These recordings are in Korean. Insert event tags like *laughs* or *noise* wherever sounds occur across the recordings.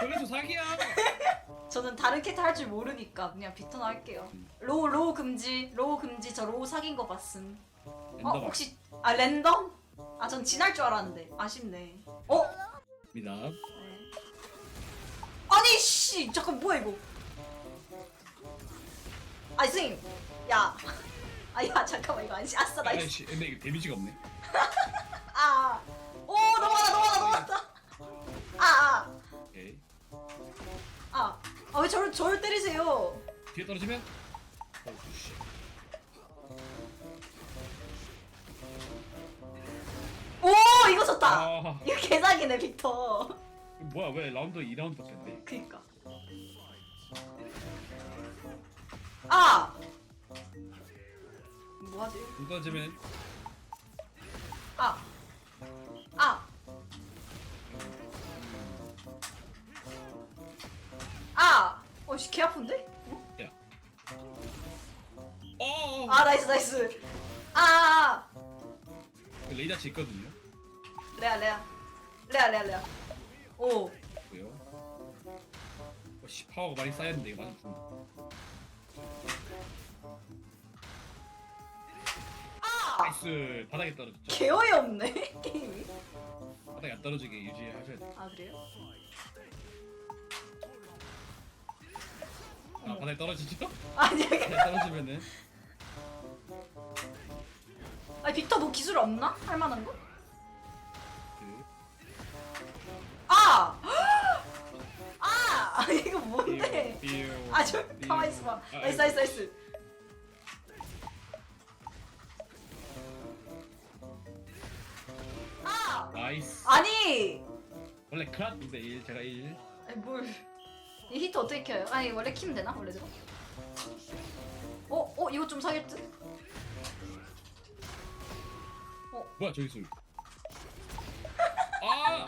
그래서 사기야. *laughs* 저는 다른 캐릭터 할 줄 모르니까 그냥 빅턴 할게요. 로우 로우 금지 로우 금지 저 로우 사귄 거 봤음. 어 혹시 아 랜덤? 아전 지날 줄 알았는데 아쉽네. 어? 입니다. 네. 아니 씨 잠깐 뭐야 이거? 아니 선생님 야. *laughs* 아 야 잠깐만 이거 아니지 아싸 나이스. 아이씨, 근데 이거 데미지가 없네. *laughs* 때리세요? 뒤에 떨어지면. 어, 씨. 오 이거 좋다. 아, 이거 개사기네 빅터. 뭐야 왜 라운드 2라운드밖에 안 돼? 그니까. 아. 뭐 하지? 눈 떨어지면 개 아픈데? 어? 야. 어. 아 나이스 나이스. 아. 레이다치 있거든요. 레아 레아. 레아 레아 레아. 오. 뭐요? 어, 씨 파워가 많이 쌓였는데 이거 맞아. 아. 나이스 바닥에 떨어졌죠. 개 어이없네 *laughs* 게임이. 바닥에 안 떨어지게 유지하셔야 돼. 아 그래요? 바닥에 떨어지죠? *laughs* 아니 바닥에 떨어지면은 아니 빅터 뭐 기술 없나? 할 만한 거? 그 아! *gasps* *laughs* 아! 이거 뭔데? 삐우, 아, 저 삐우. 가만히 있어봐. 아, 나이스, 나이스, 나이스. 아! 나이스. 아니! 원래 클라스인데 1 제가 1. 아니, 뭘. 이 히트 어떻게 켜요? 아니, 원래 키면 되나? 원래대로? 어? 어? 이거 좀 사귈 듯? 뭐야 저기 소리. 아!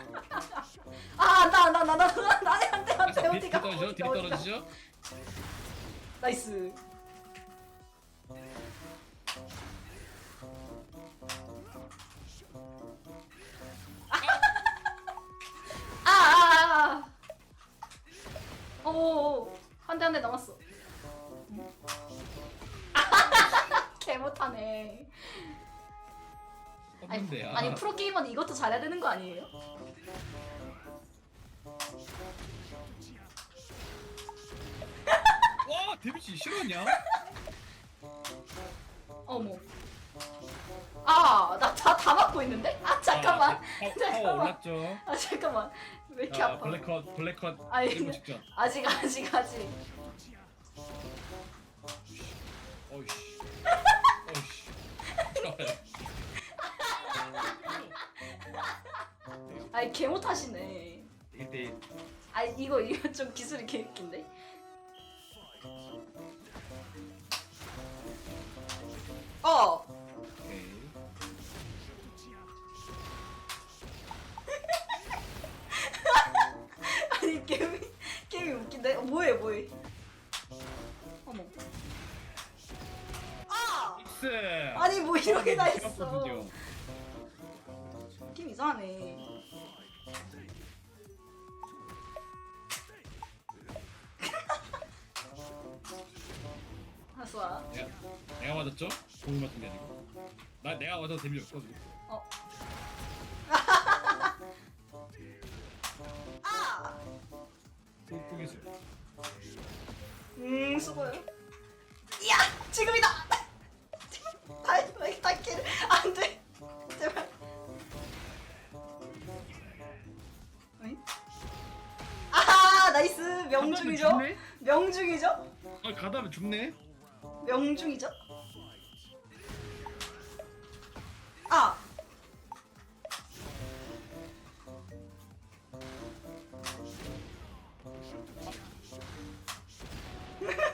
아, 나, 나, 나, 나, 나, 나, 안 돼, 안 돼, 뒤 어디가, 어디가, 어디가. 떨어지죠? 나이스. 못하네. 아니, 없는데 아. 아니 프로 게이머는 이것도 잘해야 되는 거 아니에요? 와 데미지 싫었냐? 어머. 아, 나 다 다 맞고 있는데? 아 잠깐만. 아, 파- 파워 잠깐만. 올랐죠. 아 잠깐만. 왜 이렇게 아, 아파? 블랙컷 블랙컷 아니, 직전. 아직 아직 아직. 아니 개 못하시네. 이때 아 이거 이거 좀 기술이 개 웃긴데. 어. 오케이. 아니 게임이 게임이 웃긴데. 어, 뭐해 뭐해. 어머. 아. 아니 뭐 이런 게다 있어. 느낌 이상하네. 하수아. 내가 내가 맞았죠? 공을 맞은 게 아니고. 나 내가 맞아서 데미지 없거든. 어. *laughs* 아! 뚱뚱해서. 음, 수고요. 야! 지금이다! 다이, 다이, 다이키를. 안 돼! 제발. 어잉? 아하! 나이스! 명중이죠? 명중이죠? 아 가다면 죽네. 명중이죠? 아!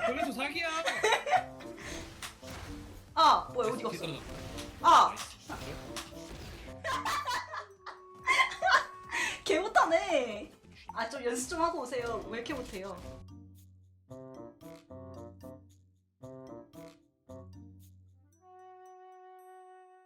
그래서 사기야. 아! 뭐야, 어디 뒤 갔어? 아! *laughs* 개 못하네! 아, 좀 연습 좀 하고 오세요. 왜 이렇게 못해요?